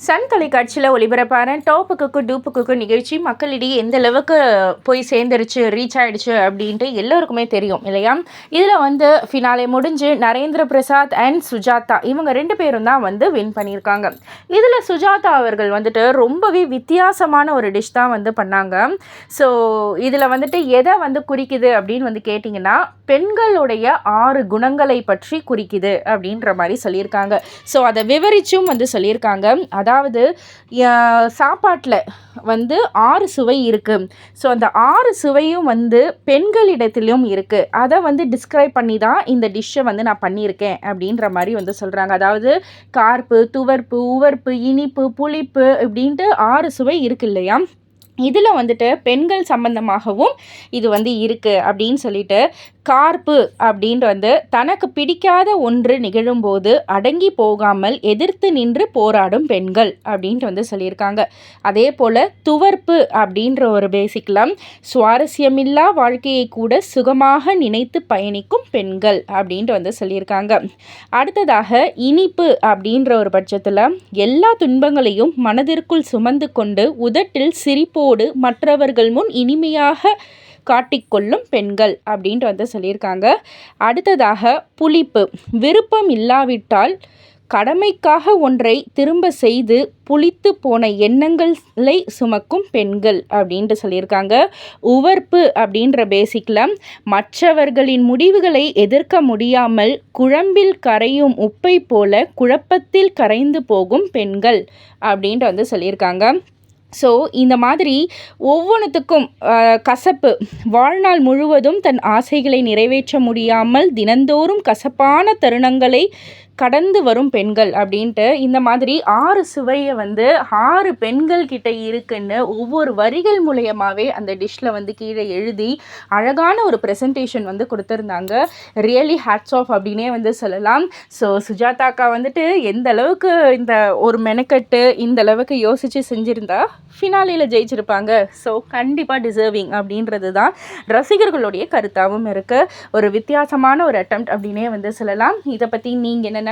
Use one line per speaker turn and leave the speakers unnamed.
Sun தொலைக்காட்சியில் ஒளிபரப்பான top குக்கு டூப்பு குக்கு நிகழ்ச்சி மக்களிடையே எந்த அளவுக்கு போய் சேர்ந்துருச்சு ரீச் ஆகிடுச்சு அப்படின்ட்டு எல்லோருக்குமே தெரியும் இல்லையா? இதில் வந்து ஃபினாலே முடிஞ்சு நரேந்திர பிரசாத் அண்ட் சுஜாதா இவங்க ரெண்டு பேரும் தான் வந்து வின் பண்ணியிருக்காங்க. இதில் சுஜாதா அவர்கள் வந்துட்டு ரொம்பவே வித்தியாசமான ஒரு டிஷ் தான் வந்து பண்ணாங்க. ஸோ இதில் வந்துட்டு எதை வந்து குறிக்குது அப்படின்னு வந்து கேட்டிங்கன்னா பெண்களுடைய ஆறு குணங்களை பற்றி குறிக்குது அப்படின்ற மாதிரி சொல்லியிருக்காங்க. ஸோ அதை விவரிச்சும் வந்து சொல்லியிருக்காங்க. அதாவது சாப்பாட்டில் வந்து ஆறு சுவை இருக்குது ஸோ அந்த ஆறு சுவையும் வந்து பெண்களிடத்திலும் இருக்குது அதை வந்து டிஸ்கிரைப் பண்ணி தான் இந்த டிஷ்ஷை வந்து நான் பண்ணியிருக்கேன் அப்படின்ற மாதிரி வந்து சொல்கிறாங்க அதாவது கார்ப்பு துவர்ப்பு உவர்ப்பு இனிப்பு புளிப்பு இப்படின்ட்டு ஆறு சுவை இருக்கு இல்லையா? இதில் வந்துட்டு பெண்கள் சம்பந்தமாகவும் இது வந்து இருக்குது அப்படின்னு சொல்லிட்டு கார்ப்பு அப்படின்ட்டு வந்து தனக்கு பிடிக்காத ஒன்று நிகழும்போது அடங்கி போகாமல் எதிர்த்து நின்று போராடும் பெண்கள் அப்படின்ட்டு வந்து சொல்லியிருக்காங்க. அதே போல் துவர்ப்பு அப்படின்ற ஒரு பேசிக்கில் சுவாரஸ்யமில்லா வாழ்க்கையை கூட சுகமாக நினைத்து பயணிக்கும் பெண்கள் அப்படின்ட்டு வந்து சொல்லியிருக்காங்க. அடுத்ததாக இனிப்பு அப்படின்ற ஒரு பட்சத்தில் எல்லா துன்பங்களையும் மனதிற்குள் சுமந்து கொண்டு உதட்டில் சிரிப்பு சிரிப்போடு மற்றவர்கள் முன் இனிமையாக காட்டிக்கொள்ளும் பெண்கள் அப்படின்ட்டு வந்து சொல்லியிருக்காங்க. அடுத்ததாக புளிப்பு. விருப்பம் இல்லாவிட்டால் கடமைக்காக ஒன்றை திரும்ப செய்து புளித்து போன எண்ணங்களை சுமக்கும் பெண்கள் அப்படின்ட்டு சொல்லியிருக்காங்க. உவர்ப்பு அப்படின்ற பேசிக்கில் மற்றவர்களின் முடிவுகளை எதிர்க்க முடியாமல் குழம்பில் கரையும் உப்பை போல குழப்பத்தில் கரைந்து போகும் பெண்கள் அப்படின்ட்டு வந்து சொல்லியிருக்காங்க. ஸோ இந்த மாதிரி ஒவ்வொன்றுத்துக்கும் கசப்பு. வாழ்நாள் முழுவதும் தன் ஆசைகளை நிறைவேற்ற முடியாமல் தினந்தோறும் கசப்பான தருணங்களை கடந்து வரும் பெண்கள் அப்படின்ட்டு இந்த மாதிரி ஆறு சுவையை வந்து ஆறு பெண்கள் கிட்ட இருக்குன்னு ஒவ்வொரு வரிகள் மூலியமாகவே அந்த டிஷ்ஷில் வந்து கீழே எழுதி அழகான ஒரு ப்ரெசன்டேஷன் வந்து கொடுத்துருந்தாங்க. ரியலி ஹேட்ஸ் ஆஃப் அப்படின்னே வந்து சொல்லலாம். ஸோ சுஜாதாக்கா வந்துட்டு எந்த அளவுக்கு இந்த ஒரு மெனக்கட்டு இந்த அளவுக்கு யோசித்து செஞ்சுருந்தா ஃபினாலியில் ஜெயிச்சிருப்பாங்க. ஸோ கண்டிப்பாக டிசர்விங் அப்படின்றது தான் ரசிகர்களுடைய கருத்தாகவும் இருக்குது ஒரு வித்தியாசமான ஒரு அட்டம் அப்படின்னே வந்து சொல்லலாம். இதை பற்றி நீங்கள் என்னென்ன